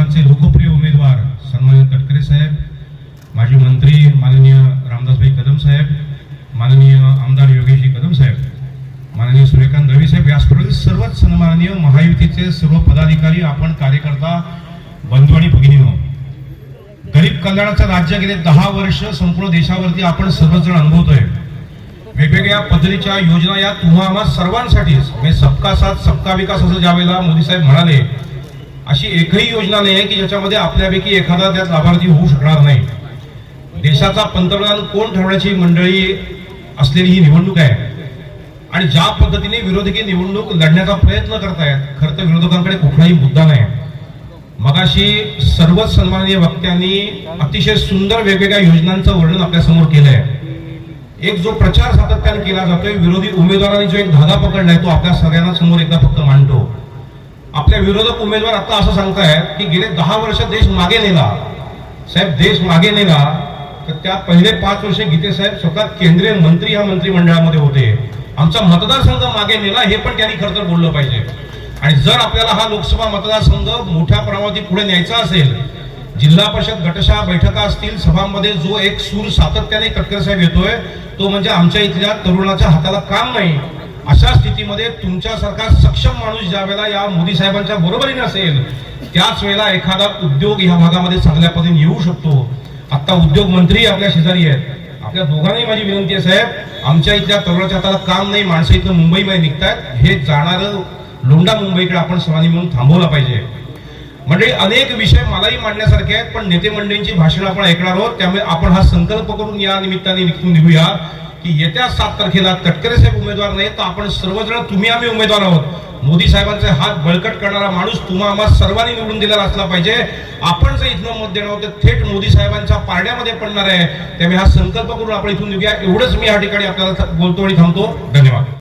सर्वांचे लोकप्रिय उमेदवार सन्मान्य तटकरे साहेब माजी मंत्री माननीय रामदासभाई कदम साहेब माननीय आमदार योगेशजी कदम साहेब माननीय सूर्यकांत रवी साहेब याचप्रमाणे सर्वच सन्माननीय महायुतीचे सर्व पदाधिकारी आपण कार्यकर्ता बंधू आणि भगिनी गरीब कल्याणाचं राज्य गेले दहा वर्ष संपूर्ण देशावरती आपण सर्वजण अनुभवतोय. वेगवेगळ्या पद्धतीच्या योजना या तुम्हाला सर्वांसाठीच. म्हणजे सबका साथ सबका विकास असं ज्यावेळेला मोदी साहेब म्हणाले अशी एकही योजना नाही आहे की ज्याच्यामध्ये आपल्यापैकी एखादा त्यात लाभार्थी होऊ शकणार नाही. देशाचा पंतप्रधान कोण ठरवण्याची मंडळी असलेली ही निवडणूक आहे. आणि ज्या पद्धतीने विरोधकी निवडणूक लढण्याचा प्रयत्न करतायत खरं तर विरोधकांकडे कुठलाही मुद्दा नाही. मगाशी सर्वच सन्माननीय वक्त्यांनी अतिशय सुंदर वेगवेगळ्या योजनांचं वर्णन आपल्यासमोर केलंय. एक जो प्रचार सातत्याने केला जातोय विरोधी उमेदवारांनी जो एक धागा पकडलाय तो आपल्या सगळ्यांना समोर एकदा फक्त मांडतो. आपल्या विरोधक उमेदवार आता असं सांगतायत की गेले दहा वर्ष देश मागे नेला. साहेब देश मागे नेला तर त्या पहिले पाच वर्ष गीते साहेब स्वतः केंद्रीय मंत्री ह्या मंत्रिमंडळामध्ये होते. आमचा मतदारसंघ मागे नेला हे पण त्यांनी खरं तर बोललं पाहिजे. आणि जर आपल्याला हा लोकसभा मतदारसंघ मोठ्या प्रमाणात पुढे न्यायचा असेल जिल्हा परिषद गटशा बैठका असतील सभांमध्ये जो एक सूर सातत्याने कटकर साहेब येतोय तो म्हणजे आमच्या इथल्या तरुणाच्या हाताला काम नाही. अशा स्थितीमध्ये तुमच्यासारखा सक्षम माणूस ज्या वेळेला या मोदी साहेबांच्या बरोबरीने असेल त्याच वेळेला एखादा उद्योग या भागामध्ये चांगल्या पद्धतीने येऊ शकतो. आता उद्योग मंत्री आपल्या शेजारी आहेत. आपल्या दोघांनाही माझी विनंती आहे साहेब आमच्या इथल्या तरुणाच्या हाताला काम नाही माणसं इथं मुंबईमध्ये निघतात हे जाणारं लोंडा मुंबईकडे आपण सर्वांनी मिळून थांबवलं पाहिजे. म्हणजे अनेक विषय मलाही मांडण्यासारखे आहेत पण नेते मंडळींची भाषण आपण ऐकणार आहोत. त्यामुळे आपण हा संकल्प करून या निमित्ताने निघून निघूया. की येत्या सात तारखेला तटकरे साहेब उमेदवार नाही तर आपण सर्वजण तुम्ही आम्ही उमेदवार आहोत. मोदी साहेबांचे हात बळकट करणारा माणूस तुम्हा आम्हा सर्वांनी निवडून दिलेला असला पाहिजे. आपण जे इथनं मत देणार आहोत ते थेट मोदी साहेबांच्या पारड्यामध्ये पडणार आहे. त्यामुळे हा संकल्प करून आपण इथून निघूया. एवढंच मी या ठिकाणी आपल्याला बोलतो आणि थांबतो. धन्यवाद.